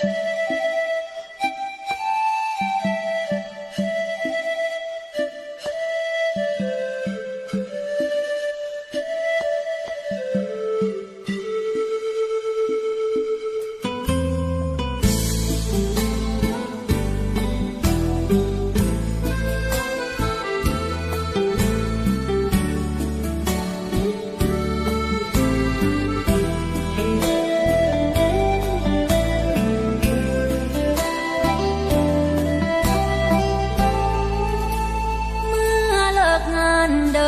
เ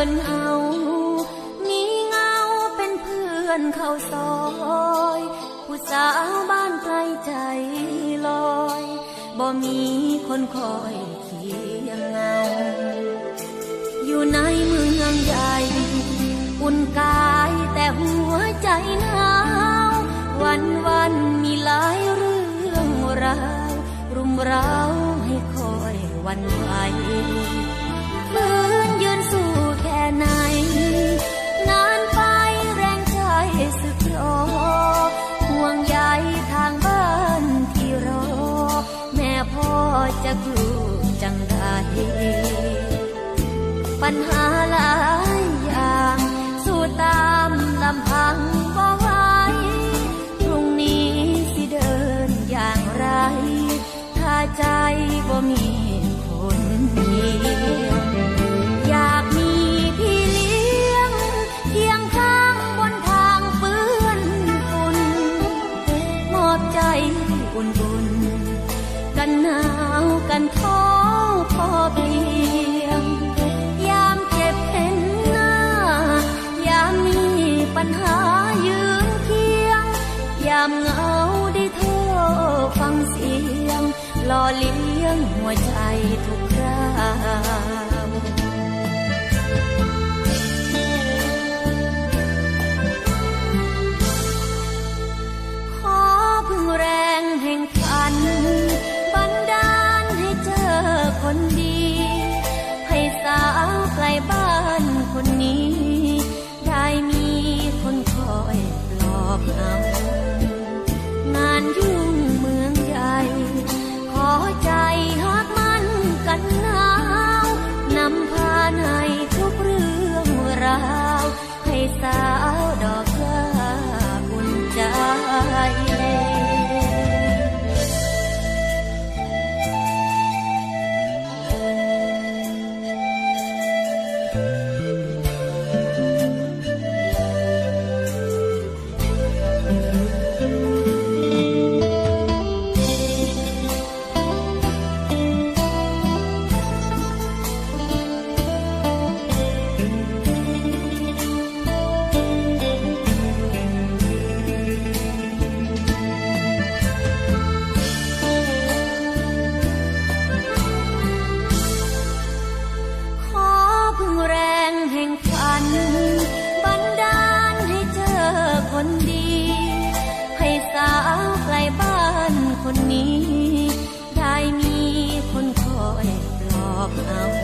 นเดินเอา มีเงาเป็นเพื่อนเข้าซอย ผู้สาวบ้านไกลใจลอย บ่มีคนคอยเคียงเงา อยู่ในเมืองใหญ่ อุ่นกายแต่หัวใจหนาว วันวันมีหลายเรื่องราว รุมเร้าให้คอยวันไหว ปัญหาหลายอย่าง สู้ตามลำพังบ่ไหวพรุ่งนี้สิเดินอย่างไร ถ้าใจบ่มีคนเดียวอยากมีพี่เลี้ยงเคียงข้างบนทางเปื้อนฝุ่นมอบใจอุ่นๆกันหนาวกันท้อามเหงาได้เทรฟังเสียงหล่อเลี้ยงหัวใจทุกครา now.